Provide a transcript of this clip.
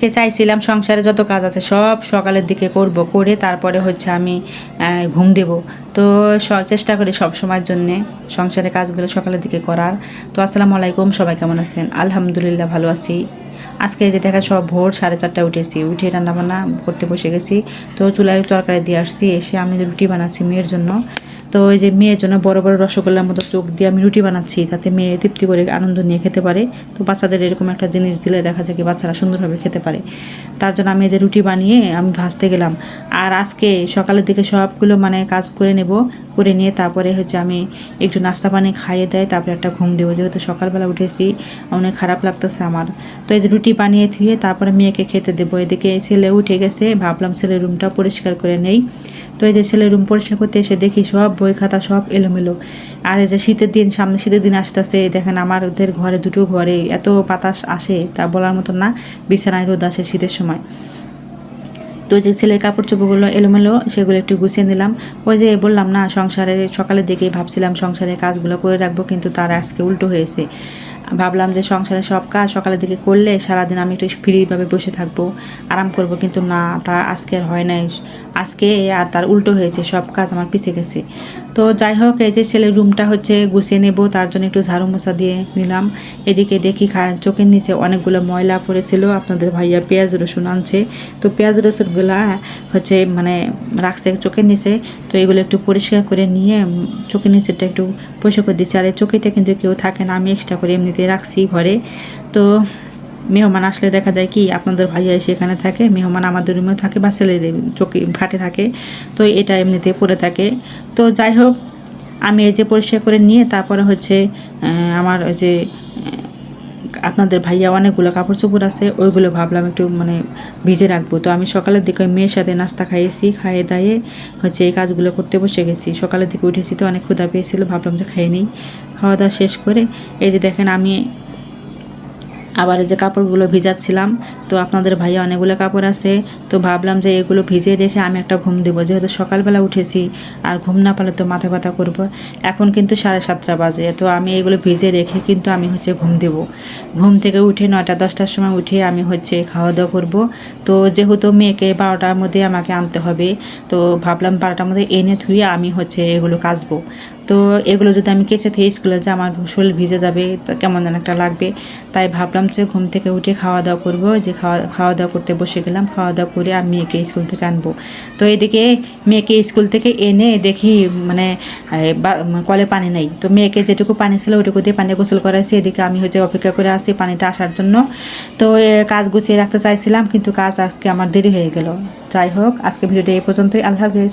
আজকে চাইছিলাম সংসারে যত কাজ আছে সব সকালের দিকে করব, করে তারপরে হচ্ছে আমি ঘুম দেব। তো চেষ্টা করি সব সময়ের জন্যে সংসারের কাজগুলো সকালের দিকে করার। তো আসসালামু আলাইকুম, সবাই কেমন আছেন? আলহামদুলিল্লাহ ভালো আছি। আজকে যে দেখা সব ভোর সাড়ে চারটায় উঠেছি, উঠে রান্নাবান্না করতে বসে গেছি। তো চুলায় তরকারি দিয়ে আসছি, এসে আমি রুটি বানাচ্ছি মেয়ের জন্য তো ওই যে মেয়ের জন্য বড় বড় রসগোল্লার মতো চোখ দিয়ে আমি রুটি বানাচ্ছি যাতে মেয়ে তৃপ্তি করে আনন্দ নিয়ে খেতে পারে। তো বাচ্চাদের এরকম একটা জিনিস দিলে দেখা যায় কি বাচ্চারা সুন্দরভাবে খেতে পারে। তার জন্য আমি যে রুটি বানিয়ে আমি ভাজতে গেলাম। আর আজকে সকালের দিকে সবগুলো মানে কাজ করে নেব, করে নিয়ে তারপরে হচ্ছে আমি একটু নাস্তা পানি খাইয়ে দেয়, তারপরে একটা ঘুম দেবো। যেহেতু সকালবেলা উঠেছি, অনেক খারাপ লাগতেছে আমার। তো এই যে রুটি বানিয়ে থুয়ে তারপরে মেয়েকে খেতে দেবো। এদিকে ছেলে উঠে গেছে, ভাবলাম ছেলের রুমটা পরিষ্কার করে নেই। তো এই যে ছেলের রুম পরিষ্কার করতে এসে দেখি সব বই খাতা সব এলোমেলো। আর এই যে শীতের দিন, সামনে শীতের দিন আসতেছে, দেখেন আমার ওদের ঘরে দুটো ঘরে এত বাতাস আসে, তা বলার মতন না, বিছানায় রোদ আসে শীতের সময়। তো যে ছেলের কাপড় চোপড়গুলো এলোমেলো, সেগুলো একটু গুছিয়ে নিলাম। ওই যে বললাম না, সংসারে সকালের দিকেই ভাবছিলাম সংসারে কাজগুলো করে রাখব, কিন্তু তার আজকে উল্টো হয়েছে। ভাবলাম যে সংসারে সব কাজ সকালের দিকে করলে সারাদিন আমি একটু ফ্রিভাবে বসে থাকব, আরাম করব, কিন্তু না, তা আজকে আর হয় নাই। আজকে আর তার উল্টো হয়েছে, সব কাজ আমার পিছিয়ে গেছে। তো যাই হোক, এই যে ছেলের রুমটা হচ্ছে গুছিয়ে নেব, তার জন্য একটু ঝাড়ু মোছা দিয়ে নিলাম। এদিকে দেখি চোখের নিচে অনেকগুলো ময়লা পড়েছিল, আপনাদের ভাইয়া পেঁয়াজ রসুন আনছে। তো পেঁয়াজ রসুনগুলা হচ্ছে মানে রাখছে চোখের নিচে, তো এগুলো একটু পরিষ্কার করে নিয়ে চোখের নিচেটা একটু পরিষ্কার করে দিচ্ছি। আর এই চোখেতে কিন্তু কেউ থাকে না, আমি এক্সট্রা করে এমনিতে রাখছি ঘরে। তো মেহমান আসলে দেখা যায় কি, আপনাদের ভাইয়া এসে এখানে থাকে, মেহমান আমাদের রুমেও থাকে বা ছেলেদের চোখে, ঘাটে থাকে, তো এটা এমনিতে পড়ে থাকে। তো যাই হোক, আমি এই যে পরিষ্কার করে নিয়ে তারপরে হচ্ছে আমার ওই যে আপনাদের ভাইয়া অনেকগুলো কাপড় চোপড় আছে, ওইগুলো ভাবলাম একটু মানে ভিজে রাখব। তো আমি সকালের দিকে মেয়ের সাথে নাস্তা খাইয়েছি, খাইয়ে দাইয়ে হচ্ছে এই কাজগুলো করতে বসে গেছি। সকালের দিকে উঠেছি তো অনেক ক্ষুধা পেয়েছিল, ভাবলাম যে খাইয়ে নিই। খাওয়া দাওয়া শেষ করে এই যে দেখেন আমি আবার এই যে কাপড়গুলো ভিজাচ্ছিলাম, তো আপনাদের ভাইয়া অনেকগুলো কাপড় আছে, তো ভাবলাম যে এগুলো ভিজিয়ে রেখে আমি একটা ঘুম দেবো। যেহেতু সকালবেলা উঠেছি, আর ঘুম না পেলে তো মাথা ব্যথা করব। এখন কিন্তু সাড়ে সাতটা বাজে, তো আমি এগুলো ভিজে রেখে কিন্তু আমি হচ্ছে ঘুম দেব। ঘুম থেকে উঠে নয়টা, দশটার সময় উঠে আমি হচ্ছে খাওয়া দাওয়া করব। তো যেহেতু মেয়েকে বারোটার মধ্যে আমাকে আনতে হবে, তো ভাবলাম বারোটার মধ্যে এনে থুয়ে আমি হচ্ছে এগুলো কাচবো। তো এগুলো যদি আমি কেচে থেকে স্কুলে যে আমার শরীর ভিজে যাবে কেমন যেন একটা লাগবে। তাই ভাবলাম যে ঘুম থেকে উঠে খাওয়া দাওয়া করব যে খাওয়া খাওয়া দাওয়া করতে বসে গেলাম খাওয়া দাওয়া করে আমি মেয়েকে স্কুল থেকে আনব। তো এদিকে মেয়েকে স্কুল থেকে এনে দেখি মানে কলে পানি নেই। তো মেয়েকে যেটুকু পানি ছিল ওইটুকু দিয়ে পানি গোসল করাইছি। এদিকে আমি হচ্ছে অপেক্ষা করে আসি পানিটা আসার জন্য। তো কাজ গুছিয়ে রাখতে চাইছিলাম, কিন্তু কাজ আজকে আমার দেরি হয়ে গেল। যাই হোক, আজকে ভিডিওটা এই পর্যন্তই। আল্লাহ হাফেজ।